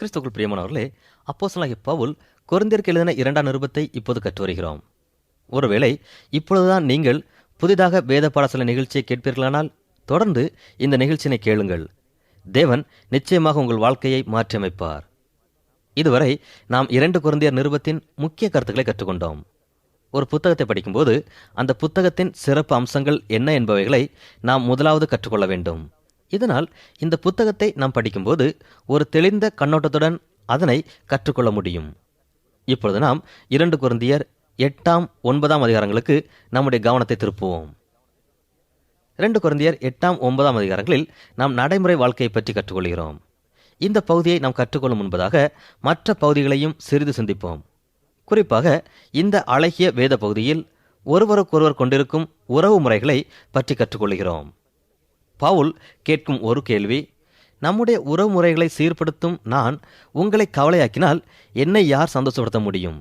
கிறிஸ்துக்குள் பிரியமானவர்களே அப்போஸ்தலனாகிய பவுல் கொரிந்தியருக்கு எழுதின இரண்டாம் நிருபத்தை இப்போது கற்று வருகிறோம். ஒருவேளை இப்பொழுதுதான் நீங்கள் புதிதாக வேத பாடசாலை நிகழ்ச்சியை கேட்பீர்களானால் தொடர்ந்து இந்த நிகழ்ச்சியினை கேளுங்கள். தேவன் நிச்சயமாக உங்கள் வாழ்க்கையை மாற்றியமைப்பார். இதுவரை நாம் இரண்டு குருந்தியர் நிருபத்தின் முக்கிய கருத்துக்களை கற்றுக்கொண்டோம். ஒரு புத்தகத்தை படிக்கும்போது அந்த புத்தகத்தின் சிறப்பு அம்சங்கள் என்ன என்பவைகளை நாம் முதலாவது கற்றுக்கொள்ள வேண்டும். இதனால் இந்த புத்தகத்தை நாம் படிக்கும்போது ஒரு தெளிந்த கண்ணோட்டத்துடன் அதனை கற்றுக்கொள்ள முடியும். இப்பொழுது நாம் இரண்டு குருந்தியர் எட்டாம் ஒன்பதாம் அதிகாரங்களுக்கு நம்முடைய கவனத்தை திருப்புவோம். இரண்டு குருந்தியர் எட்டாம் ஒன்பதாம் அதிகாரங்களில் நாம் நடைமுறை வாழ்க்கையை பற்றி கற்றுக்கொள்கிறோம். இந்த பகுதியை நாம் கற்றுக்கொள்ளும் முன்பதாக மற்ற பகுதிகளையும் சிறிது சிந்திப்போம். குறிப்பாக இந்த அழகிய வேத பகுதியில் ஒருவருக்கொருவர் கொண்டிருக்கும் உறவு முறைகளை பற்றி கற்றுக்கொள்கிறோம். பவுல் கேட்கும் ஒரு கேள்வி நம்முடைய உறவுமுறைகளை சீர்படுத்தும் நான் உங்களை கவலையாக்கினால் என்னை யார் சந்தோஷப்படுத்த முடியும்?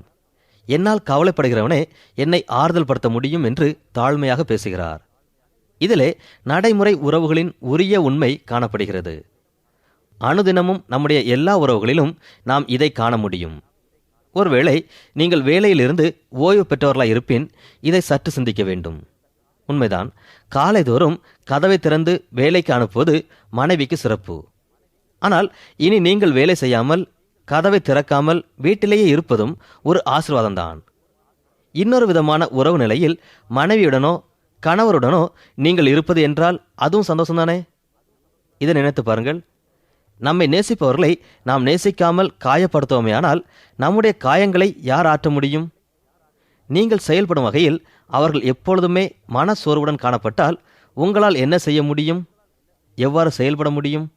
என்னால் கவலைப்படுகிறவனே என்னை ஆறுதல் படுத்த முடியும் என்று தாழ்மையாக பேசுகிறார். இதிலே நடைமுறை உறவுகளின் உரிய உண்மை காணப்படுகிறது. அனுதினமும் நம்முடைய எல்லா உறவுகளிலும் நாம் இதை காண முடியும். ஒருவேளை நீங்கள் வேலையிலிருந்து ஓய்வு பெற்றவர்களாக இருப்பின் இதை சற்று சிந்திக்க வேண்டும். உண்மைதான் காலைதோறும் கதவை திறந்து வேலைக்கு அனுப்புவது மனைவிக்கு சிறப்பு. ஆனால் இனி நீங்கள் வேலை செய்யாமல் கதவை திறக்காமல் வீட்டிலேயே இருப்பதும் ஒரு ஆசிர்வாதம்தான். இன்னொரு விதமான உறவு நிலையில் மனைவியுடனோ கணவருடனோ நீங்கள் இருப்பது என்றால் அதுவும் சந்தோஷம்தானே? இதை நினைத்து பாருங்கள். நம்மை நேசிப்பவர்களை நாம் நேசிக்காமல் காயப்படுத்துவோமேயானால் நம்முடைய காயங்களை யார் ஆற்ற முடியும்? நீங்கள் செயல்படும் வகையில் அவர்கள் எப்பொழுதுமே மனசோர்வுடன் காணப்பட்டால் உங்களால் என்ன செய்ய முடியும்? எவ்வாறு செயல்பட முடியும்?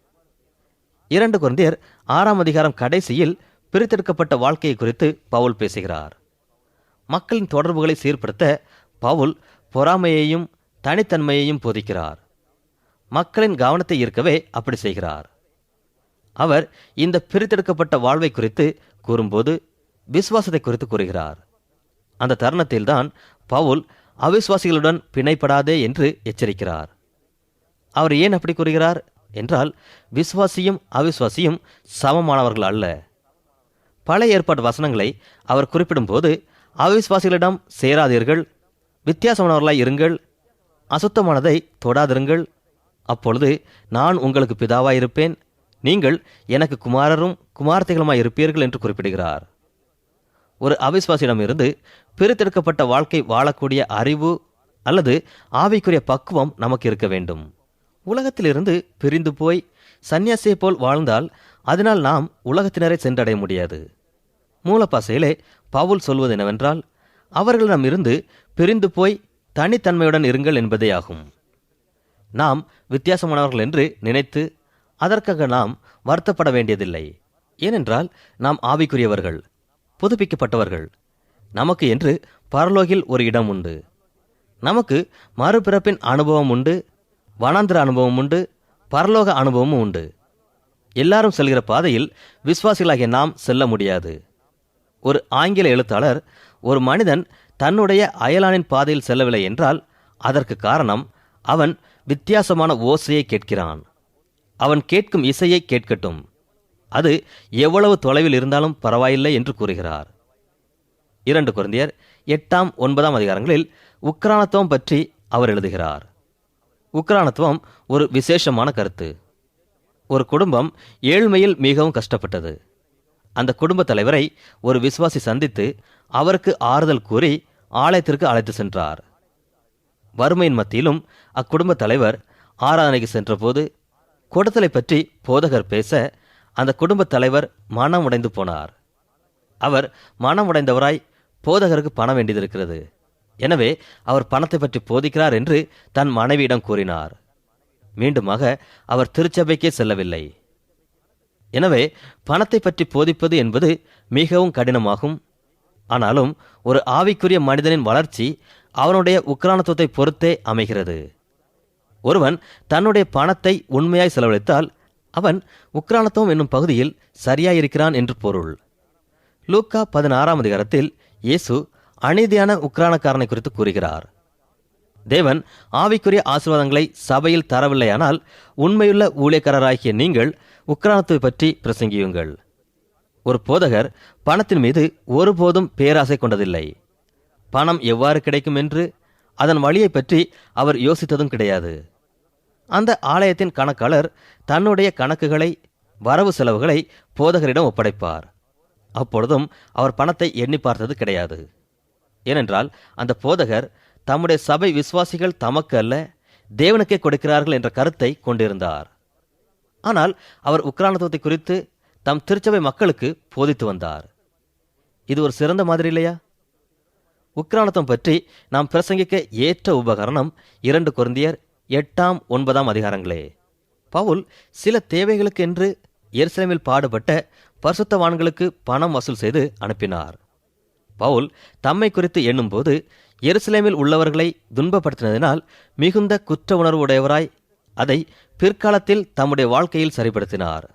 இரண்டு குழந்தையர் ஆறாம் அதிகாரம் கடைசியில் பிரித்தெடுக்கப்பட்ட வாழ்க்கையை குறித்து பவுல் பேசுகிறார். மக்களின் தொடர்புகளை சீர்படுத்த பவுல் பொறாமையையும் தனித்தன்மையையும் போதிக்கிறார். மக்களின் கவனத்தை ஈர்க்கவே அப்படி செய்கிறார். அவர் இந்த பிரித்தெடுக்கப்பட்ட வாழ்வை குறித்து கூறும்போது விசுவாசத்தை குறித்து கூறுகிறார். அந்த தருணத்தில்தான் பவுல் அவிஸ்வாசிகளுடன் பிணைப்படாதே என்று எச்சரிக்கிறார். அவர் ஏன் அப்படி கூறுகிறார்? என்றால் விசுவாசியும் அவிஸ்வாசியும் சமமானவர்கள் அல்ல. பழைய ஏற்பாட்டு வசனங்களை அவர் குறிப்பிடும்போது அவிஸ்வாசிகளிடம் சேராதீர்கள் வித்தியாசமானவர்களாய் இருங்கள் அசுத்தமானதை தொடாதிருங்கள். அப்பொழுது நான் உங்களுக்கு பிதாவாயிருப்பேன் நீங்கள் எனக்கு குமாரரும் குமார்த்தைகளுமாய் இருப்பீர்கள் என்று குறிப்பிடுகிறார். ஒரு அவிஸ்வாசியிடமிருந்து பிரித்தெடுக்கப்பட்ட வாழ்க்கை வாழக்கூடிய அறிவு அல்லது ஆவிக்குரிய பக்குவம் நமக்கு இருக்க வேண்டும். உலகத்திலிருந்து பிரிந்து போய் சன்னியாசியை போல் வாழ்ந்தால் அதனால் நாம் உலகத்தினரை சென்றடைய முடியாது. மூலப்பாசையிலே பவுல் சொல்வது என்னவென்றால் அவர்களிடமிருந்து பிரிந்து போய் தனித்தன்மையுடன் இருங்கள் என்பதே ஆகும். நாம் வித்தியாசமானவர்கள் என்று நினைத்து அதற்காக நாம் வருத்தப்பட வேண்டியதில்லை. ஏனென்றால் நாம் ஆவிக்குரியவர்கள். புதுப்பிக்கப்பட்டவர்கள். நமக்கு என்று பரலோகில் ஒரு இடம் உண்டு. நமக்கு மறுபிறப்பின் அனுபவம் உண்டு வனாந்திர அனுபவம் உண்டு பரலோக அனுபவமும் உண்டு. எல்லாரும் செல்கிற பாதையில் விசுவாசிகளாகிய நாம் செல்ல முடியாது. ஒரு ஆங்கில எழுத்தாளர் ஒரு மனிதன் தன்னுடைய அயலானின் பாதையில் செல்லவில்லை என்றால் அதற்கு காரணம் அவன் வித்தியாசமான ஓசையை கேட்கிறான். அவன் கேட்கும் இசையை கேட்கட்டும். அது எவ்வளவு தொலைவில் இருந்தாலும் பரவாயில்லை என்று கூறுகிறார். இரண்டு குழந்தையர் எட்டாம் ஒன்பதாம் அதிகாரங்களில் உக்ரானத்துவம் பற்றி அவர் எழுதுகிறார். உக்ரானத்துவம் ஒரு விசேஷமான கருத்து. ஒரு குடும்பம் ஏழ்மையில் மிகவும் கஷ்டப்பட்டது. அந்த குடும்ப தலைவரை ஒரு விசுவாசி சந்தித்து அவருக்கு ஆறுதல் கூறி ஆலயத்திற்கு அழைத்து சென்றார். வறுமையின் மத்தியிலும் அக்குடும்ப தலைவர் ஆராதனைக்கு சென்றபோது கொடுத்தலை பற்றி போதகர் பேச அந்த குடும்பத் தலைவர் மனம் உடைந்து போனார். அவர் மனம் உடைந்தவராய் போதகருக்கு பணம் வேண்டியதிருக்கிறது எனவே அவர் பணத்தை பற்றி போதிக்கிறார் என்று தன் மனைவியிடம் கூறினார். மீண்டுமாக அவர் திருச்சபைக்கே செல்லவில்லை. எனவே பணத்தை பற்றி போதிப்பது என்பது மிகவும் கடினமாகும். ஆனாலும் ஒரு ஆவிக்குரிய மனிதனின் வளர்ச்சி அவனுடைய உக்ரானத்துவத்தை பொறுத்தே அமைகிறது. ஒருவன் தன்னுடைய பணத்தை உண்மையாய் செலவழித்தால் அவன் உக்ரானத்தோம் என்னும் பகுதியில் சரியாயிருக்கிறான் என்று பொருள். லூக்கா பதினாறாம் அதிகாரத்தில் இயேசு அநீதியான உக்ரானக்காரனை குறித்து கூறுகிறார். தேவன் ஆவிக்குரிய ஆசீர்வாதங்களை சபையில் தரவில்லையானால் உண்மையுள்ள ஊழியக்காரராகிய நீங்கள் உக்ரானத்தை பற்றி பிரசங்கியுங்கள். ஒரு போதகர் பணத்தின் மீது ஒருபோதும் பேராசை கொண்டதில்லை. பணம் எவ்வாறு கிடைக்கும் என்று அதன் வழியை பற்றி அவர் யோசித்ததும் கிடையாது. அந்த ஆலயத்தின் கணக்காளர் தன்னுடைய கணக்குகளை வரவு செலவுகளை போதகரிடம் ஒப்படைப்பார். அப்பொழுதும் அவர் பணத்தை எண்ணி பார்த்தது கிடையாது. ஏனென்றால் அந்த போதகர் தம்முடைய சபை விசுவாசிகள் தமக்கு அல்ல தேவனுக்கே கொடுக்கிறார்கள் என்ற கருத்தை கொண்டிருந்தார். ஆனால் அவர் உக்ரானத்துவத்தை குறித்து தம் திருச்சபை மக்களுக்கு போதித்து வந்தார். இது ஒரு சிறந்த மாதிரி இல்லையா? உக்ரானத்தம் பற்றி நாம் பிரசங்கிக்க ஏற்ற உபகரணம் இரண்டு குருந்தியர் எட்டாம் ஒன்பதாம் அதிகாரங்களே. பவுல் சில தேவைகளுக்கென்று எருசலேமில் பாடுபட்ட பரிசுத்தவான்களுக்கு பணம் வசூல் செய்து அனுப்பினார். பவுல் தம்மை குறித்து எண்ணும்போது எருசலேமில் உள்ளவர்களை துன்பப்படுத்தினதினால் மிகுந்த குற்ற உணர்வு உடையவராய் அதை பிற்காலத்தில் தம்முடைய வாழ்க்கையில் சரிப்படுத்தினார்.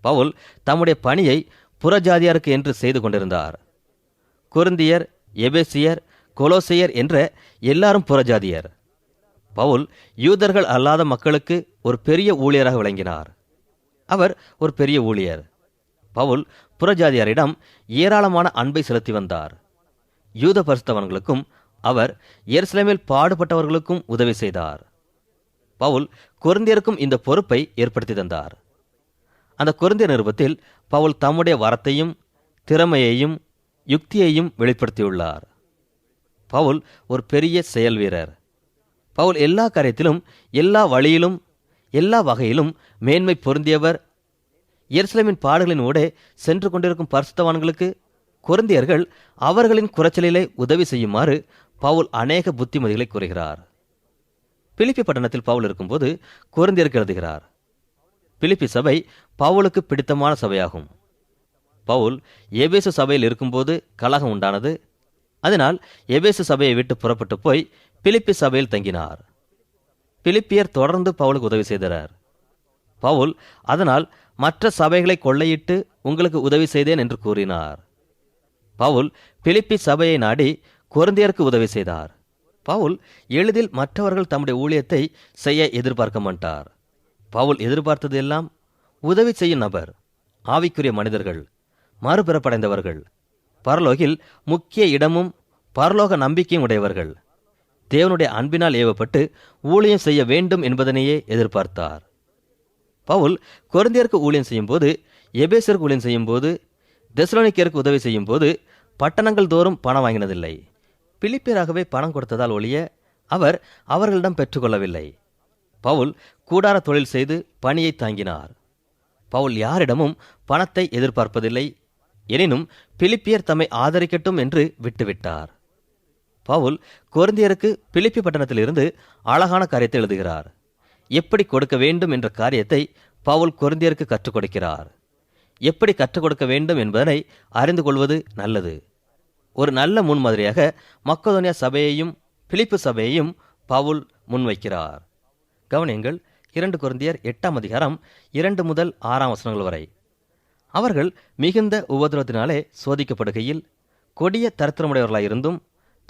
பவுல் தம்முடைய பணியை புறஜாதியாருக்கு என்று செய்து கொண்டிருந்தார். குருந்தியர் எபேசியர் கொலோசையர் என்ற எல்லாரும் புறஜாதியர். பவுல் யூதர்கள் அல்லாத மக்களுக்கு ஒரு பெரிய ஊழியராக விளங்கினார். அவர் ஒரு பெரிய ஊழியர். பவுல் புறஜாதியாரிடம் ஏராளமான அன்பை செலுத்தி வந்தார். யூத பரிசுத்தவன்களுக்கும் அவர் எருசலேமில் பாடுபட்டவர்களுக்கும் உதவி செய்தார். பவுல் குருந்தியருக்கும் இந்த பொறுப்பை ஏற்படுத்தி தந்தார். அந்த குருந்திய நிருபத்தில் பவுல் தம்முடைய வரத்தையும் திறமையையும் யுக்தியையும் வெளிப்படுத்தியுள்ளார். பவுல் ஒரு பெரிய செயல் வீரர். பவுல் எல்லா காரியத்திலும் எல்லா வழியிலும் எல்லா வகையிலும் மேன்மை பொருந்தியவர். எருசலேமின் பாடுகளின் ஊடே சென்று கொண்டிருக்கும் பரிசுத்தவான்களுக்கு குருந்தியர்கள் அவர்களின் குறைச்சலிலே உதவி செய்யுமாறு பவுல் அநேக புத்திமதிகளை கூறுகிறார். பிலிப்பி பட்டணத்தில் பவுல் இருக்கும்போது கொரிந்தியருக்கு எழுதுகிறார் பிலிப்பி சபை பவுலுக்கு பிடித்தமான சபையாகும். பவுல் எபேசு சபையில் இருக்கும்போது கலகம் உண்டானது. அதனால் எபேசு சபையை விட்டு புறப்பட்டு போய் பிலிப்பி சபையில் தங்கினார். பிலிப்பியர் தொடர்ந்து பவுலுக்கு உதவி செய்தனர். பவுல் அதனால் மற்ற சபைகளை கொள்ளையிட்டு உங்களுக்கு உதவி செய்தேன் என்று கூறினார். பவுல் பிலிப்பி சபையை நாடி குருந்தியருக்கு உதவி செய்தார். பவுல் எளிதில் மற்றவர்கள் தம்முடைய ஊழியத்தை செய்ய எதிர்பார்க்க மாட்டார். பவுல் எதிர்பார்த்தது எல்லாம் உதவி செய்யும் நபர் ஆவிக்குரிய மனிதர்கள் மறுபிறப்படைந்தவர்கள் பரலோகில் முக்கிய இடமும் பரலோக நம்பிக்கையும் உடையவர்கள். தேவனுடைய அன்பினால் ஏவப்பட்டு ஊழியம் செய்ய வேண்டும் என்பதனையே எதிர்பார்த்தார். பவுல் கொரிந்தியருக்கு ஊழியம் செய்யும்போது எபேசருக்கு ஊழியம் செய்யும்போது தெசலோனிக்கருக்கு உதவி செய்யும்போது பட்டணங்கள் தோறும் பணம் வாங்கினதில்லை. பிலிப்பியராகவே பணம் கொடுத்ததால் ஒழிய அவர் அவர்களிடம் பெற்றுக்கொள்ளவில்லை. பவுல் கூடார தொழில் செய்து பணியை தாங்கினார். பவுல் யாரிடமும் பணத்தை எதிர்பார்ப்பதில்லை. எனினும் பிலிப்பியர் தம்மை ஆதரிக்கட்டும் என்று விட்டுவிட்டார். பவுல் கொரிந்தியருக்கு பிலிப்பி பட்டணத்திலிருந்து அழகான காரியத்தை எழுதுகிறார். எப்படி கொடுக்க வேண்டும் என்ற காரியத்தை பவுல் கொரிந்தியருக்கு கற்றுக் கொடுக்கிறார். எப்படி கற்றுக் கொடுக்க வேண்டும் என்பதனை அறிந்து கொள்வது நல்லது. ஒரு நல்ல முன்மாதிரியாக மக்கதோனியா சபையையும் பிலிப்பு சபையையும் பவுல் முன்வைக்கிறார். கவனியங்கள் இரண்டு கொரிந்தியர் எட்டாம் அதிகாரம் இரண்டு முதல் ஆறாம் வசனங்கள் வரை. அவர்கள் மிகுந்த உபதிரவத்தினாலே சோதிக்கப்படுகையில் கொடிய தரத்திரமுடையவர்களாயிருந்தும்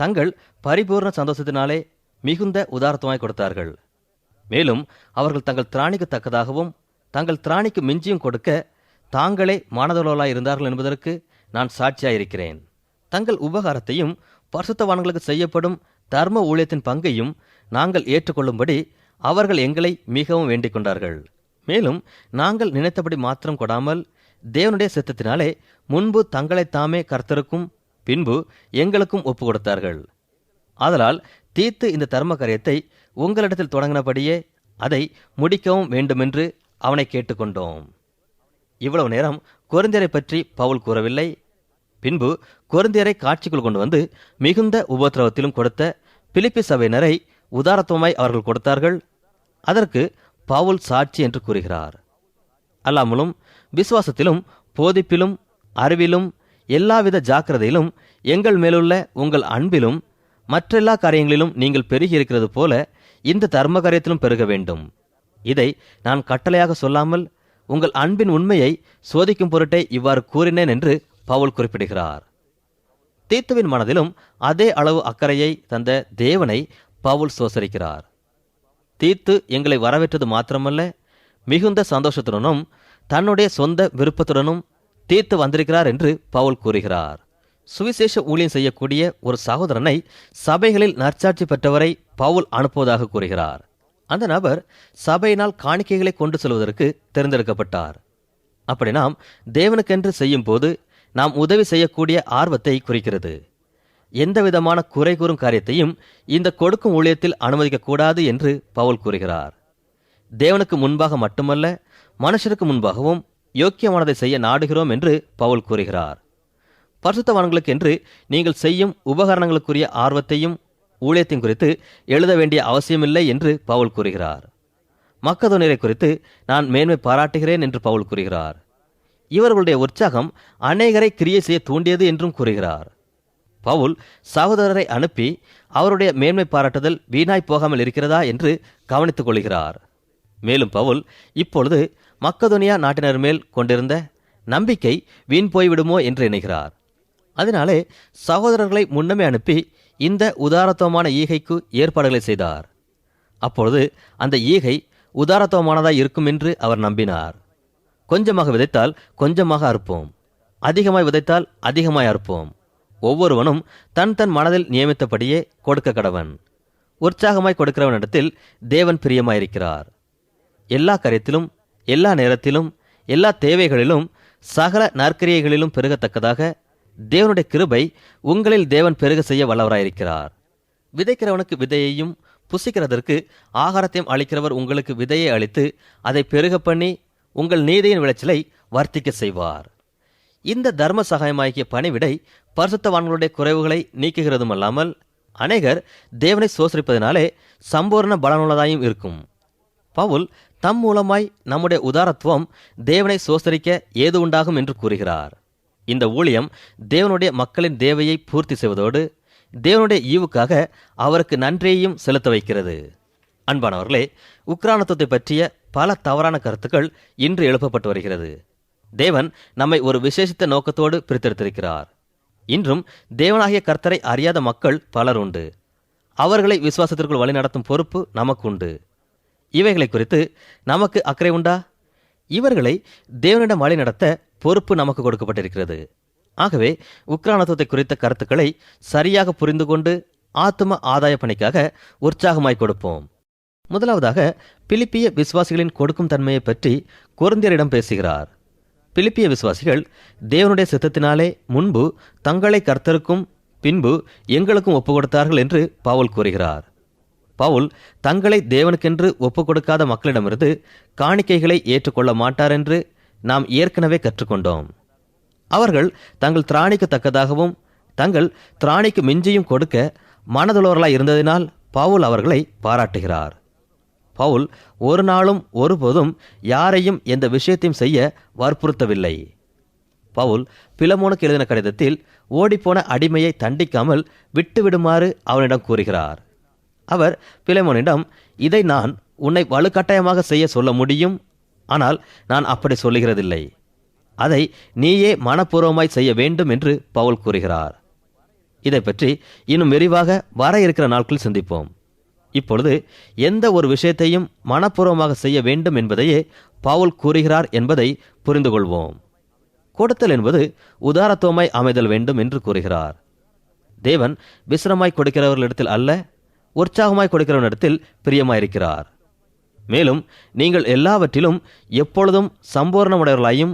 தங்கள் பரிபூர்ண சந்தோஷத்தினாலே மிகுந்த உதாரத்துமாய் கொடுத்தார்கள். மேலும் அவர்கள் தங்கள் திராணிக்கு தக்கதாகவும் தங்கள் திராணிக்கு மிஞ்சியும் கொடுக்க தாங்களே மானதோலாய் இருந்தார்கள் என்பதற்கு நான் சாட்சியாயிருக்கிறேன். தங்கள் உபகாரத்தையும் பரிசுத்தவான்களுக்கு செய்யப்படும் தர்ம ஊழியத்தின் பங்கையும் நாங்கள் ஏற்றுக்கொள்ளும்படி அவர்கள் எங்களை மிகவும் வேண்டிக் கொண்டார்கள். மேலும் நாங்கள் நினைத்தபடி மாத்திரம் கொடாமல் தேவனுடைய சித்தத்தினாலே முன்பு தங்களைத்தாமே கர்த்தருக்கும் பின்பு எங்களுக்கும் ஒப்பு கொடுத்தார்கள். ஆதலால் தீத்து இந்த தர்ம காரியத்தை உங்களிடத்தில் தொடங்கினபடியே அதை முடிக்கவும் வேண்டுமென்று அவனை கேட்டுக்கொண்டோம். இவ்வளவு நேரம் கொரிந்தியரை பற்றி பவுல் கூறவில்லை. பின்பு கொரிந்தியரை காட்சிக்குள் கொண்டு வந்து மிகுந்த உபத்திரவத்திலும் கொடுத்த பிலிப்பி சபையினரை உதாரத்துவமாய் அவர்கள் கொடுத்தார்கள். அதற்கு பவுல் சாட்சி என்று கூறுகிறார். அல்லாமலும் விசுவாசத்திலும் போதிப்பிலும் அறிவிலும் எல்லாவித ஜாக்கிரதையிலும் எங்கள் மேலுள்ள உங்கள் அன்பிலும் மற்றெல்லா காரியங்களிலும் நீங்கள் பெருகி இருக்கிறது போல இந்த தர்ம காரியத்திலும் பெருக வேண்டும். இதை நான் கட்டளையாக சொல்லாமல் உங்கள் அன்பின் உண்மையை சோதிக்கும் பொருட்டே இவ்வாறு கூறினேன் என்று பவுல் குறிப்பிடுகிறார். தீத்துவின் மனதிலும் அதே அளவு அக்கறையை தந்த தேவனை பவுல் சோசரிக்கிறார் தீத்து எங்களை வரவேற்றது மாத்திரமல்ல மிகுந்த சந்தோஷத்துடனும் தன்னுடைய சொந்த விருப்பத்துடனும் தீர்த்து வந்திருக்கிறார் என்று பவுல் கூறுகிறார். சுவிசேஷ ஊழியம் செய்யக்கூடிய ஒரு சகோதரனை சபைகளில் நற்சாட்சி பெற்றவரை பவுல் அனுப்புவதாக கூறுகிறார். அந்த நபர் சபையினால் காணிக்கைகளை கொண்டு செல்வதற்கு தேர்ந்தெடுக்கப்பட்டார். அப்படி நாம் தேவனுக்கென்று செய்யும் போது நாம் உதவி செய்யக்கூடிய ஆர்வத்தை குறிக்கிறது. எந்த விதமான குறை கூறும் காரியத்தையும் இந்த கொடுக்கும் ஊழியத்தில் அனுமதிக்கக்கூடாது என்று பவுல் கூறுகிறார். தேவனுக்கு முன்பாக மட்டுமல்ல மனுஷருக்கு முன்பாகவும் யோக்கியமானதை செய்ய நாடுகிறோம் என்று பவுல் கூறுகிறார். பரிசுத்தவான்களுக்கென்று நீங்கள் செய்யும் உபகரணங்களுக்குரிய ஆர்வத்தையும் ஊழியத்தையும் குறித்து எழுத வேண்டிய அவசியமில்லை என்று பவுல் கூறுகிறார். மக்கதோனியரை குறித்து நான் மேன்மை பாராட்டுகிறேன் என்று பவுல் கூறுகிறார். இவர்களுடைய உற்சாகம் அநேகரை கிரியை செய்ய தூண்டியது என்றும் கூறுகிறார். பவுல் சகோதரரை அனுப்பி அவருடைய மேன்மை பாராட்டுதல் வீணாய் போகாமல் இருக்கிறதா என்று கவனித்துக் கொள்கிறார். மேலும் பவுல் இப்பொழுது மக்கதுனியா நாட்டினர் மேல் கொண்டிருந்த நம்பிக்கை வீண் போய்விடுமோ என்று எண்ணுகிறார். அதனாலே சகோதரர்களை முன்னமே அனுப்பி இந்த உதாரத்துவமான ஈகைக்கு ஏற்பாடுகளை செய்தார். அப்பொழுது அந்த ஈகை உதாரத்துவமானதாய் இருக்கும் என்று அவர் நம்பினார். கொஞ்சமாக விதைத்தால் கொஞ்சமாக அறுப்போம். அதிகமாய் விதைத்தால் அதிகமாய் அறுப்போம். ஒவ்வொருவனும் தன் தன் மனதில் நியமித்தபடியே கொடுக்க கடவன். உற்சாகமாய் கொடுக்கிறவனிடத்தில் தேவன் பிரியமாயிருக்கிறார். எல்லா காரியத்திலும் எல்லா நேரத்திலும் எல்லா தேவைகளிலும் சகல நற்கிரியைகளிலும் பெருகத்தக்கதாக தேவனுடைய கிருபை உங்களில் தேவன் பெருக செய்ய வல்லவராயிருக்கிறார். விதைக்கிறவனுக்கு விதையையும் புசிக்கிறதற்கு ஆகாரத்தையும் அளிக்கிறவர் உங்களுக்கு விதையை அளித்து அதை பெருக பண்ணி உங்கள் நீதியின் விளைச்சலை வர்த்திக்க செய்வார். இந்த தர்ம சகாயமாகிய பணிவிடை பரிசுத்தவான்களுடைய குறைவுகளை நீக்குகிறதும் அல்லாமல் அநேகர் தேவனை சோசரிப்பதனாலே சம்பூர்ண பலனுள்ளதாயும் இருக்கும். பவுல் தம் மூலமாய் நம்முடைய உதாரத்துவம் தேவனை சோசரிக்க ஏது உண்டாகும் என்று கூறுகிறார். இந்த ஊழியம் தேவனுடைய மக்களின் தேவையை பூர்த்தி செய்வதோடு தேவனுடைய ஈவுக்காக அவருக்கு நன்றியையும் செலுத்த வைக்கிறது. அன்பானவர்களே உக்ரானத்துவத்தை பற்றிய பல தவறான கருத்துக்கள் இன்று எழுப்பப்பட்டு வருகிறது. தேவன் நம்மை ஒரு விசேஷித்த நோக்கத்தோடு பிரித்தெடுத்திருக்கிறார். இன்றும் தேவனாகிய கர்த்தரை அறியாத மக்கள் பலர் உண்டு. அவர்களை விசுவாசத்திற்குள் வழிநடத்தும் பொறுப்பு நமக்கு உண்டு இவைகளை குறித்து நமக்கு அக்கறை உண்டா? இவர்களை தேவனிடம் வழி நடத்த பொறுப்பு நமக்கு கொடுக்கப்பட்டிருக்கிறது. ஆகவே உக்ரானத்துவத்தை குறித்த கருத்துக்களை சரியாக புரிந்து கொண்டு ஆத்தும ஆதாய பணிக்காக உற்சாகமாய் கொடுப்போம். முதலாவதாக பிலிப்பிய விசுவாசிகளின் கொடுக்கும் தன்மையை பற்றி குருந்தியரிடம் பேசுகிறார். பிலிப்பிய விசுவாசிகள் தேவனுடைய சித்தத்தினாலே முன்பு தங்களை கர்த்தருக்கும் பின்பு எங்களுக்கும் ஒப்பு கொடுத்தார்கள் என்று பாவல் கூறுகிறார். பவுல் தங்களை தேவனுக்கென்று ஒப்பு கொடுக்காத மக்களிடமிருந்து காணிக்கைகளை ஏற்றுக்கொள்ள மாட்டார் என்று நாம் ஏற்கனவே கற்றுக்கொண்டோம். அவர்கள் தங்கள் திராணிக்கு தக்கதாகவும் தங்கள் திராணிக்கு மிஞ்சியும் கொடுக்க மனதுள்ளவர்களாய் இருந்ததினால் பவுல் அவர்களை பாராட்டுகிறார். பவுல் ஒரு நாளும் ஒருபோதும் யாரையும் எந்த விஷயத்தையும் செய்ய வற்புறுத்தவில்லை. பவுல் பிலமோனுக்கு எழுதின கடிதத்தில் ஓடிப்போன அடிமையை தண்டிக்காமல் விட்டுவிடுமாறு அவனிடம் கூறுகிறார். அவர் பிலைமோனிடம் இதை நான் உன்னை வலுக்கட்டாயமாக செய்ய சொல்ல முடியும் ஆனால் நான் அப்படி சொல்லுகிறதில்லை. அதை நீயே மனப்பூர்வமாய் செய்ய வேண்டும் என்று பவுல் கூறுகிறார். இதை பற்றி இன்னும் விரிவாக வர இருக்கிற நாட்களில் சிந்திப்போம். இப்பொழுது எந்த ஒரு விஷயத்தையும் மனப்பூர்வமாக செய்ய வேண்டும் என்பதையே பவுல் கூறுகிறார் என்பதை புரிந்து கொள்வோம். கொடுத்தல் என்பது உதாரத்துவமாய் அமைதல் வேண்டும் என்று கூறுகிறார். தேவன் விசிரமாய் கொடுக்கிறவர்களிடத்தில் அல்ல உற்சாகமாய் கொடுக்கிறவனிடத்தில் பிரியமாயிருக்கிறார். மேலும் நீங்கள் எல்லாவற்றிலும் எப்பொழுதும் சம்பூர்ணமுடையவர்களாயும்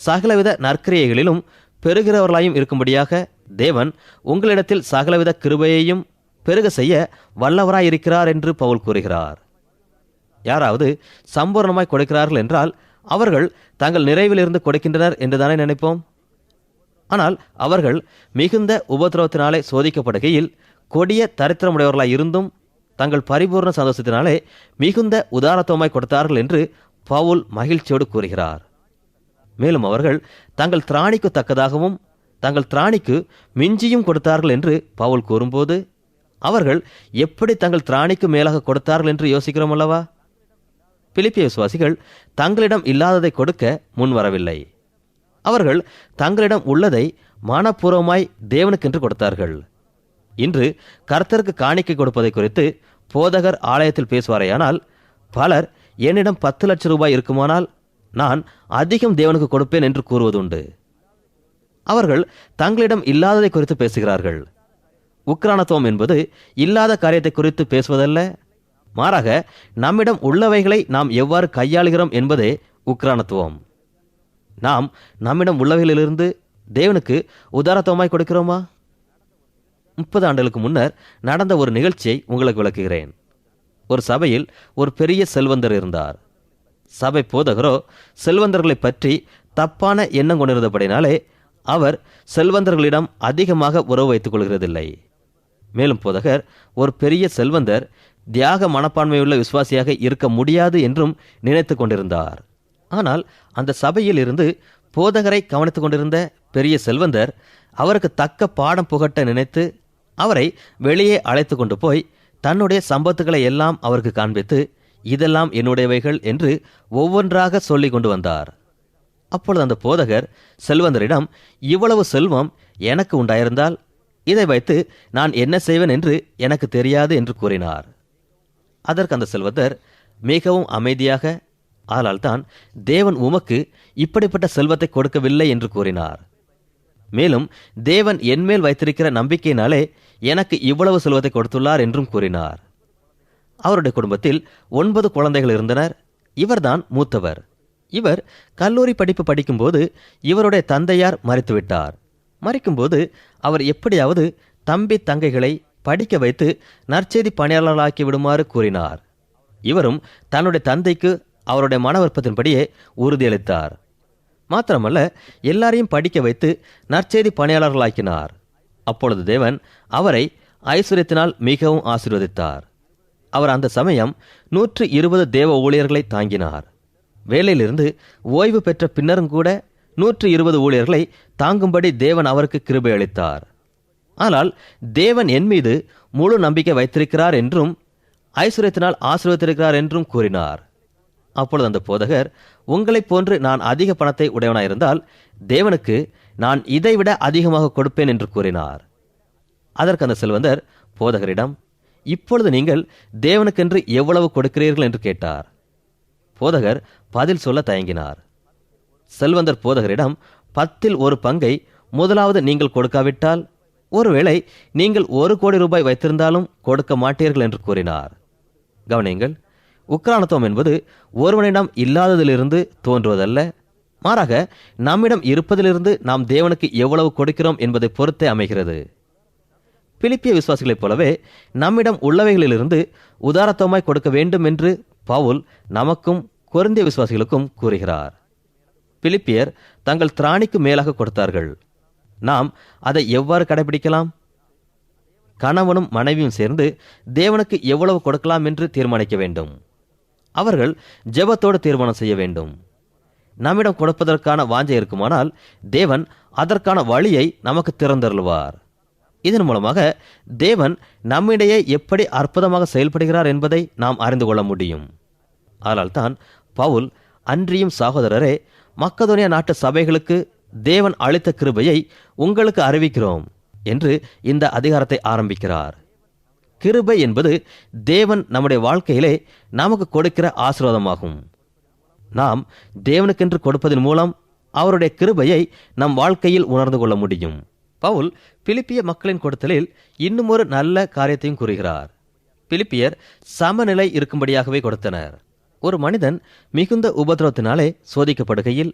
சகலவித நற்கிரியைகளிலும் பெறுகிறவர்களாயும் இருக்கும்படியாக தேவன் உங்களிடத்தில் சகலவித கிருபையையும் பெருக செய்ய வல்லவராயிருக்கிறார் என்று பவுல் கூறுகிறார். யாராவது சம்பூர்ணமாய் கொடுக்கிறார்கள் என்றால் அவர்கள் தங்கள் நிறைவிலிருந்து கொடுக்கின்றனர் என்றுதானே நினைப்போம்? ஆனால் அவர்கள் மிகுந்த உபத்திரவத்தினாலே சோதிக்கப்படுகையில் கொடிய தரித்திரமுடையவர்களாய் இருந்தும் தங்கள் பரிபூர்ண சந்தோஷத்தினாலே மிகுந்த உதாரத்துவமாய் கொடுத்தார்கள் என்று பவுல் மகிழ்ச்சியோடு கூறுகிறார். மேலும் அவர்கள் தங்கள் திராணிக்கு தக்கதாகவும் தங்கள் திராணிக்கு மிஞ்சியும் கொடுத்தார்கள் என்று பவுல் கூறும்போது அவர்கள் எப்படி தங்கள் திராணிக்கு மேலாக கொடுத்தார்கள் என்று யோசிக்கிறோம் அல்லவா? பிலிப்பிய விசுவாசிகள் தங்களிடம் இல்லாததை கொடுக்க முன் வரவில்லை. அவர்கள் தங்களிடம் உள்ளதை மனப்பூர்வமாய் தேவனுக்கென்று கொடுத்தார்கள். இன்று கர்த்தருக்கு காணிக்கை கொடுப்பதை குறித்து போதகர் ஆலயத்தில் பேசுவாரேயானால் பலர் என்னிடம் பத்து லட்சம் ரூபாய் இருக்குமானால் நான் அதிகம் தேவனுக்கு கொடுப்பேன் என்று கூறுவதுண்டு. அவர்கள் தங்களிடம் இல்லாததை குறித்து பேசுகிறார்கள். உக்ரானத்துவம் என்பது இல்லாத காரியத்தை குறித்து பேசுவதல்ல. மாறாக நம்மிடம் உள்ளவைகளை நாம் எவ்வாறு கையாளுகிறோம் என்பதே உக்ரானத்துவம். நாம் நம்மிடம் உள்ளவைகளிலிருந்து தேவனுக்கு உதாரத்துவமாய் கொடுக்கிறோமா? முப்பது ஆண்டுகளுக்கு முன்னர் நடந்த ஒரு நிகழ்ச்சியை உங்களுக்கு விளக்குகிறேன். ஒரு சபையில் ஒரு பெரிய செல்வந்தர் இருந்தார். சபை போதகரோ செல்வந்தர்களை பற்றி தப்பான எண்ணம் கொண்டிருந்தபடினாலே அவர் செல்வந்தர்களிடம் அதிகமாக உறவு வைத்துக் கொள்கிறதில்லை. மேலும் போதகர் ஒரு பெரிய செல்வந்தர் தியாக மனப்பான்மையுள்ள விசுவாசியாக இருக்க முடியாது என்றும் நினைத்து கொண்டிருந்தார். ஆனால் அந்த சபையில் இருந்து போதகரை கவனித்துக் கொண்டிருந்த பெரிய செல்வந்தர் அவருக்கு தக்க பாடம் புகட்ட நினைத்து அவரை வெளியே அழைத்து கொண்டு போய் தன்னுடைய சம்பத்துக்களை எல்லாம் அவருக்கு காண்பித்து இதெல்லாம் என்னுடையவைகள் என்று ஒவ்வொன்றாக சொல்லி கொண்டு வந்தார். அப்பொழுது அந்த போதகர் செல்வந்தரிடம் இவ்வளவு செல்வம் எனக்கு உண்டாயிருந்தால் இதை வைத்து நான் என்ன செய்வேன் என்று எனக்கு தெரியாது என்று கூறினார். அதற்கு அந்த செல்வந்தர் மிகவும் அமைதியாக ஆளால்தான் தேவன் உமக்கு இப்படிப்பட்ட செல்வத்தை கொடுக்கவில்லை என்று கூறினார். மேலும் தேவன் என்மேல் வைத்திருக்கிற நம்பிக்கையினாலே எனக்கு இவ்வளவு செல்வத்தை கொடுத்துள்ளார் என்றும் கூறினார். அவருடைய குடும்பத்தில் ஒன்பது குழந்தைகள் இருந்தனர். இவர்தான் மூத்தவர். இவர் கல்லூரி படிப்பு படிக்கும்போது இவருடைய தந்தையார் மறித்துவிட்டார். மறிக்கும்போது அவர் எப்படியாவது தம்பி தங்கைகளை படிக்க வைத்து நற்செய்தி பணியாளர்களாக்கி விடுமாறு கூறினார். இவரும் தன்னுடைய தந்தைக்கு அவருடைய மன விருப்பத்தின்படியே உறுதியளித்தார். மாத்திரமல்ல எல்லாரையும் படிக்க வைத்து நற்செய்தி பணியாளர்களாக்கினார். அப்பொழுது தேவன் அவரை ஐஸ்வர்யத்தினால் மிகவும் ஆசீர்வதித்தார். அவர் அந்த சமயம் நூற்று இருபது தேவ ஊழியர்களை தாங்கினார். வேலையிலிருந்து ஓய்வு பெற்ற பின்னரும் கூட நூற்று இருபது ஊழியர்களை தாங்கும்படி தேவன் அவருக்கு கிருபை அளித்தார். ஆனால் தேவன் என் மீது முழு நம்பிக்கை வைத்திருக்கிறார் என்றும் ஐஸ்வர்யத்தினால் ஆசீர்வதித்திருக்கிறார் என்றும் கூறினார். அப்பொழுது அந்த போதகர் உங்களைப் போன்று நான் அதிக பணத்தை உடையவனாயிருந்தால் தேவனுக்கு நான் இதைவிட அதிகமாக கொடுப்பேன் என்று கூறினார். அதற்கு அந்த செல்வந்தர் போதகரிடம் இப்பொழுது நீங்கள் தேவனுக்கென்று எவ்வளவு கொடுக்கிறீர்கள்? என்று கேட்டார். போதகர் பதில் சொல்ல தயங்கினார். செல்வந்தர் போதகரிடம் பத்தில் ஒரு பங்கை முதலாவது நீங்கள் கொடுக்காவிட்டால் ஒருவேளை நீங்கள் ஒரு கோடி ரூபாய் வைத்திருந்தாலும் கொடுக்க மாட்டீர்கள் என்று கூறினார். கவனியுங்கள் உக்ரானத்துவம் என்பது ஒருவனிடம் இல்லாததிலிருந்து தோன்றுவதல்ல. மாறாக நம்மிடம் இருப்பதிலிருந்து நாம் தேவனுக்கு எவ்வளவு கொடுக்கிறோம் என்பதை பொறுத்தே அமைகிறது. பிலிப்பிய விசுவாசிகளைப் போலவே நம்மிடம் உள்ளவைகளிலிருந்து உதாரத்துவமாய் கொடுக்க வேண்டும் என்று பவுல் நமக்கும் கொரிந்திய விசுவாசிகளுக்கும் கூறுகிறார். பிலிப்பியர் தங்கள் திராணிக்கு மேலாக கொடுத்தார்கள். நாம் அதை எவ்வாறு கடைபிடிக்கலாம்? கணவனும் மனைவியும் சேர்ந்து தேவனுக்கு எவ்வளவு கொடுக்கலாம் என்று தீர்மானிக்க வேண்டும். அவர்கள் ஜெபத்தோடு தீர்மானம் செய்ய வேண்டும். நம்மிடம் கொடுப்பதற்கான வாஞ்சை இருக்குமானால் தேவன் அதற்கான வழியை நமக்கு திறந்தருளுவார். இதன் மூலமாக தேவன் நம்மிடையே எப்படி அற்புதமாக செயல்படுகிறார் என்பதை நாம் அறிந்து கொள்ள முடியும். அதனால்தான் பவுல் அன்றியும் சகோதரரே மக்கதோனியா நாட்டு சபைகளுக்கு தேவன் அளித்த கிருபையை உங்களுக்கு அறிவிக்கிறோம் என்று இந்த அதிகாரத்தை ஆரம்பிக்கிறார். கிருபை என்பது தேவன் நம்முடைய வாழ்க்கையிலே நமக்கு கொடுக்கிற ஆசீர்வாதமாகும். நாம் தேவனுக்கென்று கொடுப்பதன் மூலம் அவருடைய கிருபையை நம் வாழ்க்கையில் உணர்ந்து கொள்ள முடியும். பவுல் பிலிப்பிய மக்களின் கொடுத்தலில் இன்னும் ஒரு நல்ல காரியத்தையும் கூறுகிறார். பிலிப்பியர் சமநிலை இருக்கும்படியாகவே கொடுத்தனர். ஒரு மனிதன் மிகுந்த உபதிரவத்தினாலே சோதிக்கப்படுகையில்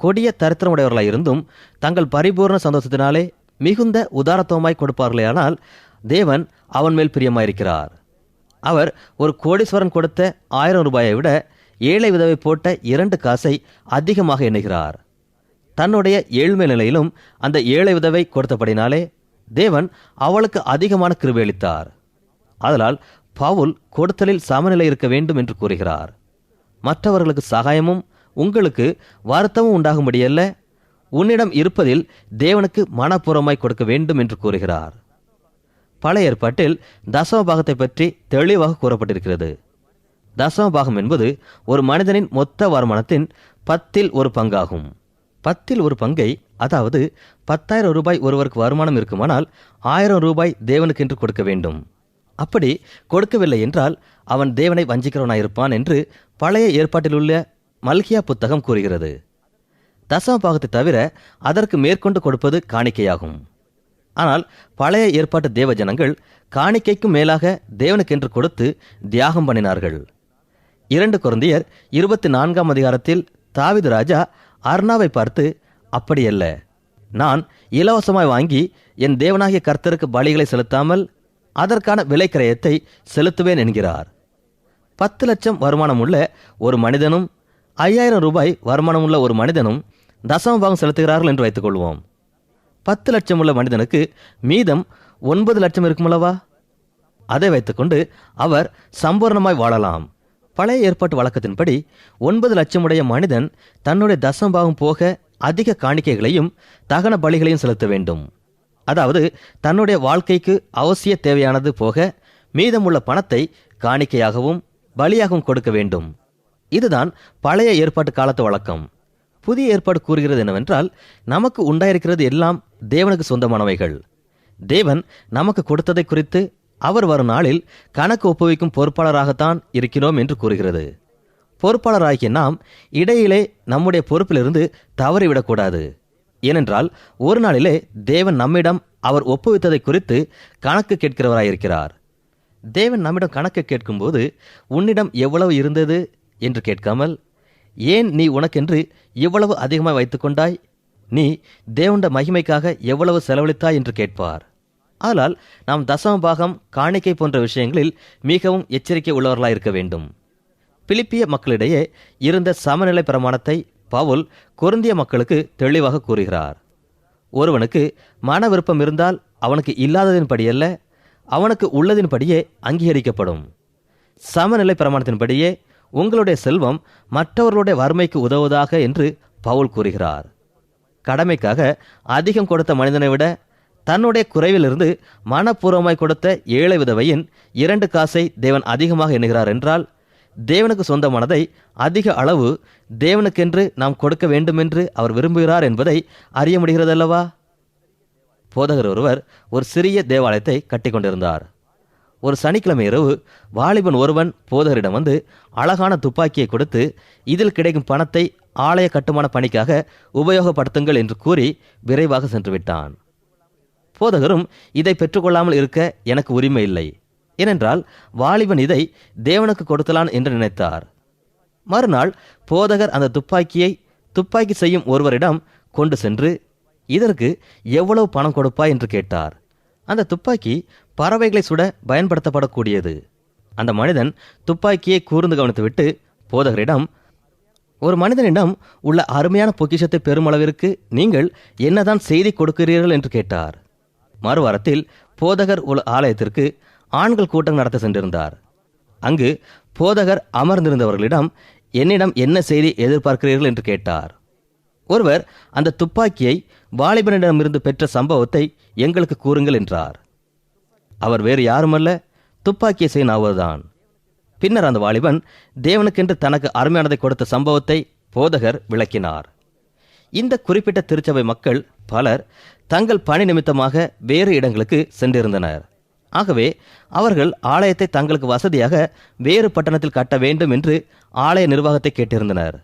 கொடிய தரித்திரமுடையவர்களாய் இருந்தும் தங்கள் பரிபூர்ண சந்தோஷத்தினாலே மிகுந்த உதாரத்துவமாய் கொடுப்பார்களே ஆனால் தேவன் அவன் மேல் பிரியமாயிருக்கிறார். அவர் ஒரு கோடீஸ்வரன் கொடுத்த ஆயிரம் ரூபாயை விட ஏழை விதவை போட்ட இரண்டு காசை அதிகமாக எண்ணுகிறார். தன்னுடைய ஏழ்மை நிலையிலும் அந்த ஏழை விதவை கொடுத்தபடினாலே தேவன் அவளுக்கு அதிகமான கிருபளித்தார் அதனால் பவுல் கொடுத்தலில் சமநிலை இருக்க வேண்டும் என்று கூறுகிறார். மற்றவர்களுக்கு சகாயமும் உங்களுக்கு வருத்தமும் உண்டாகும்படியல்ல உன்னிடம் இருப்பதில் தேவனுக்கு மனப்பூர்வமாய் கொடுக்க வேண்டும் என்று கூறுகிறார். பழைய ஏற்பாட்டில் தசம பாகத்தை பற்றி தெளிவாக கூறப்பட்டிருக்கிறது. தசம பாகம் என்பது ஒரு மனிதனின் மொத்த வருமானத்தின் பத்தில் ஒரு பங்காகும். பத்தில் ஒரு பங்கை அதாவது பத்தாயிரம் ரூபாய் ஒருவருக்கு வருமானம் இருக்குமானால் ஆயிரம் ரூபாய் தேவனுக்கு என்று கொடுக்க வேண்டும். அப்படி கொடுக்கவில்லை என்றால் அவன் தேவனை வஞ்சிக்கிறவனாயிருப்பான் என்று பழைய ஏற்பாட்டிலுள்ள மல்கியா புத்தகம் கூறுகிறது. தசம பாகத்தை தவிர அதற்கு மேற்கொண்டு கொடுப்பது காணிக்கையாகும். ஆனால் பழைய ஏற்பாட்டு தேவ ஜனங்கள் காணிக்கைக்கும் மேலாக தேவனுக்கென்று கொடுத்து தியாகம் பண்ணினார்கள். இரண்டு குழந்தையர் இருபத்தி நான்காம் அதிகாரத்தில் தாவிது ராஜா அர்ணாவை பார்த்து அப்படியல்ல. நான் இலவசமாய் வாங்கி என் தேவனாகிய கர்த்தருக்கு பலிகளை செலுத்தாமல் அதற்கான விலைக்கிரயத்தை செலுத்துவேன் என்கிறார். பத்து லட்சம் வருமானம் உள்ள ஒரு மனிதனும் ஐயாயிரம் ரூபாய் வருமானம் உள்ள ஒரு மனிதனும் தசம பாகம் செலுத்துகிறார்கள் என்று வைத்துக்கொள்வோம். பத்து லட்சம் உள்ள மனிதனுக்கு மீதம் ஒன்பது லட்சம் இருக்குமல்லவா அதை வைத்துக்கொண்டு அவர் சம்பூர்ணமாய் வாழலாம். பழைய ஏற்பாட்டு வழக்கத்தின்படி ஒன்பது லட்சமுடைய மனிதன் தன்னுடைய தசம்பாகம் போக அதிக காணிக்கைகளையும் தகன பலிகளையும் செலுத்த வேண்டும். அதாவது தன்னுடைய வாழ்க்கைக்கு அவசிய தேவையானது போக மீதமுள்ள பணத்தை காணிக்கையாகவும் பலியாகவும் கொடுக்க வேண்டும். இதுதான் பழைய ஏற்பாட்டு காலத்து வழக்கம். புதிய ஏற்பாடு கூறுகிறது என்னவென்றால் நமக்கு உண்டாயிருக்கிறது எல்லாம் தேவனுக்கு சொந்தமானவைகள். தேவன் நமக்கு கொடுத்ததை குறித்து அவர் வரும் நாளில் கணக்கு ஒப்புவிக்கும் பொறுப்பாளராகத்தான் இருக்கிறோம் என்று கூறுகிறது. பொறுப்பாளராகிய நாம் இடையிலே நம்முடைய பொறுப்பிலிருந்து தவறிவிடக்கூடாது. ஏனென்றால் ஒரு நாளிலே தேவன் நம்மிடம் அவர் ஒப்புவித்ததை குறித்து கணக்கு கேட்கிறவராயிருக்கிறார். தேவன் நம்மிடம் கணக்கு கேட்கும்போது உன்னிடம் எவ்வளவு இருந்தது? என்று கேட்காமல் ஏன் நீ உனக்கென்று இவ்வளவு அதிகமாக வைத்துக்கொண்டாய்? நீ தேவண்ட மகிமைக்காக எவ்வளவு செலவழித்தாய் என்று கேட்பார். ஆனால் நாம் தசம பாகம் காணிக்கை போன்ற விஷயங்களில் மிகவும் எச்சரிக்கை உள்ளவர்களாக இருக்க வேண்டும். பிலிப்பிய மக்களிடையே இருந்த சமநிலை பிரமாணத்தை பவுல் கொருந்திய மக்களுக்கு தெளிவாக கூறுகிறார். ஒருவனுக்கு மன விருப்பம் இருந்தால் அவனுக்கு இல்லாததின்படியல்ல அவனுக்கு உள்ளதின்படியே அங்கீகரிக்கப்படும். சமநிலை பிரமாணத்தின்படியே உங்களுடைய செல்வம் மற்றவர்களுடைய வறுமைக்கு உதவுவதாக என்று பவுல் கூறுகிறார். கடமைக்காக அதிகம் கொடுத்த மனிதனை விட தன்னுடைய குறைவிலிருந்து மனப்பூர்வமாய் கொடுத்த ஏழை விதவையின் இரண்டு காசை தேவன் அதிகமாக எண்ணுகிறார் என்றால் தேவனுக்கு சொந்தமானதை அதிக அளவு தேவனுக்கென்று நாம் கொடுக்க வேண்டுமென்று அவர் விரும்புகிறார் என்பதை அறிய முடிகிறதல்லவா? போதகர் ஒருவர் ஒரு சிறிய தேவாலயத்தை கட்டிக்கொண்டிருந்தார். ஒரு சனிக்கிழமை இரவு வாலிபன் ஒருவன் போதகரிடம் வந்து அழகான துப்பாக்கியை கொடுத்து இதில் கிடைக்கும் பணத்தை ஆலய கட்டுமான பணிக்காக உபயோகப்படுத்துங்கள் என்று கூறி விரைவாக சென்று விட்டான். போதகரும் இதை பெற்றுக்கொள்ளாமல் இருக்க எனக்கு உரிமை இல்லை. ஏனென்றால் வாலிபன் இதை தேவனுக்கு கொடுத்தலான் என்று நினைத்தார். மறுநாள் போதகர் அந்த துப்பாக்கியை துப்பாக்கி செய்யும் ஒருவரிடம் கொண்டு சென்று இதற்கு எவ்வளவு பணம் கொடுப்பாய்? என்று கேட்டார். அந்த துப்பாக்கி பறவைகளை சுட பயன்படுத்தப்படக்கூடியது. அந்த மனிதன் துப்பாக்கியை கூர்ந்து கவனித்துவிட்டு போதகரிடம் ஒரு மனிதனிடம் உள்ள அருமையான பொக்கிஷத்தை பெருமளவிற்கு நீங்கள் என்னதான் செய்தி கொடுக்கிறீர்கள்? என்று கேட்டார். மறுவாரத்தில் போதகர் ஒரு ஆலயத்திற்கு ஆண்கள் கூட்டம் நடத்த சென்றிருந்தார். அங்கு போதகர் அமர்ந்திருந்தவர்களிடம் என்னிடம் என்ன செய்தி எதிர்பார்க்கிறீர்கள்? என்று கேட்டார். ஒருவர் அந்த துப்பாக்கியை வாலிபனிடமிருந்து பெற்ற சம்பவத்தை எங்களுக்கு கூறுங்கள் என்றார். அவர் வேறு யாருமல்ல துப்பாக்கியை செய்ய அவர்தான். பின்னர் அந்த வாலிபன் தேவனுக்கென்று தனக்கு அருமையானதை கொடுத்த சம்பவத்தை போதகர் விளக்கினார். இந்த குறிப்பிட்ட திருச்சபை மக்கள் பலர் தங்கள் பணி நிமித்தமாக வேறு இடங்களுக்கு சென்றிருந்தனர். ஆகவே அவர்கள் ஆலயத்தை தங்களுக்கு வசதியாக வேறு பட்டணத்தில் கட்ட வேண்டும் என்று ஆலய நிர்வாகத்தை கேட்டிருந்தனர்.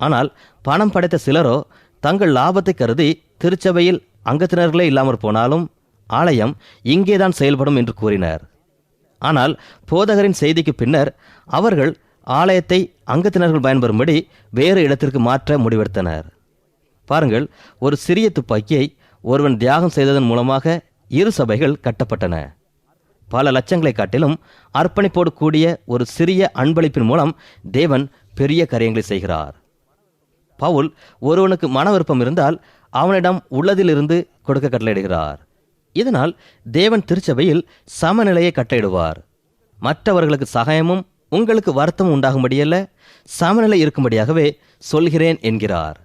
ஆனால் பணம் படைத்த சிலரோ தங்கள் லாபத்தை கருதி திருச்சபையில் அங்கத்தினர்களே இல்லாமற் போனாலும் ஆலயம் இங்கேதான் செயல்படும் என்று கூறினர். ஆனால் போதகரின் செய்திக்கு பின்னர் அவர்கள் ஆலயத்தை அங்கத்தினர்கள் பயன்பெறும்படி வேறு இடத்திற்கு மாற்ற முடிவெடுத்தனர். பாருங்கள் ஒரு சிறிய துப்பாக்கியை ஒருவன் தியாகம் செய்ததன் மூலமாக இரு சபைகள் கட்டப்பட்டன. பல லட்சங்களை காட்டிலும் அர்ப்பணிப்போடு கூடிய ஒரு சிறிய அன்பளிப்பின் மூலம் தேவன் பெரிய காரியங்களை செய்கிறார். பவுல் ஒருவனுக்கு மன விருப்பம் இருந்தால் அவனிடம் உள்ளதிலிருந்து கொடுக்க கட்டளையிடுகிறார். இதனால் தேவன் திருச்சபையில் சமநிலையை கட்டளையிடுவார். மற்றவர்களுக்கு சகாயமும் உங்களுக்கு வருத்தமும் உண்டாகும்படியல்ல சமநிலை இருக்கும்படியாகவே சொல்கிறேன் என்கிறார்.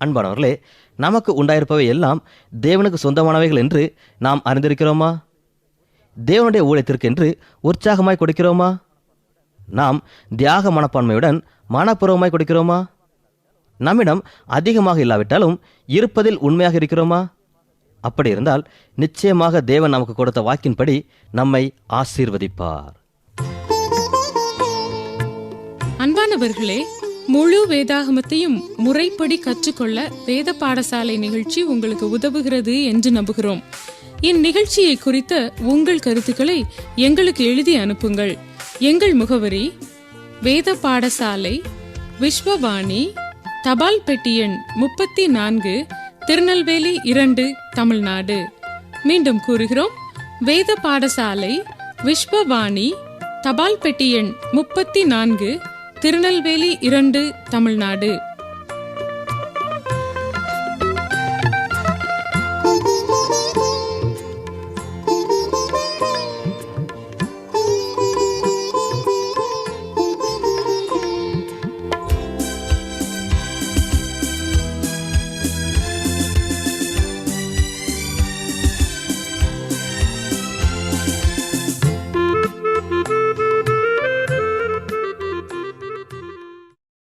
அன்பானவர்களே நமக்கு உண்டாயிருப்பவை எல்லாம் தேவனுக்கு சொந்தமானவைகள் என்று நாம் அறிந்திருக்கிறோமா? தேவனுடைய ஊழியத்திற்கு என்று உற்சாகமாய் கொடுக்கிறோமா? நாம் தியாக மனப்பான்மையுடன் மனப்பூர்வமாய் கொடுக்கிறோமா? நம்மிடம் அதிகமாக இல்லாவிட்டாலும் இருப்பதில் உண்மையாக இருக்கிறோமா? அப்படி இருந்தால் நிச்சயமாக தேவன் நமக்கு கொடுத்த வாக்கின்படி நம்மை ஆசீர்வதிப்பார். அன்பானவர்களே முழு வேதாகமத்தையும் முறைப்படி கற்றுக்கொள்ள வேத பாடசாலை நிகழ்ச்சி உங்களுக்கு உதவுகிறது என்று நம்புகிறோம். இந்நிகழ்ச்சியை குறித்த உங்கள் கருத்துக்களை எங்களுக்கு எழுதி அனுப்புங்கள். எங்கள் முகவரி வேத பாடசாலை விஸ்வவாணி தபால் பெட்டி எண் முப்பத்தி நான்கு திருநெல்வேலி இரண்டு தமிழ்நாடு. மீண்டும் கூறுகிறோம் வேத பாடசாலை விஸ்வவாணி தபால் பெட்டி எண் முப்பத்தி நான்கு திருநெல்வேலி இரண்டு தமிழ்நாடு.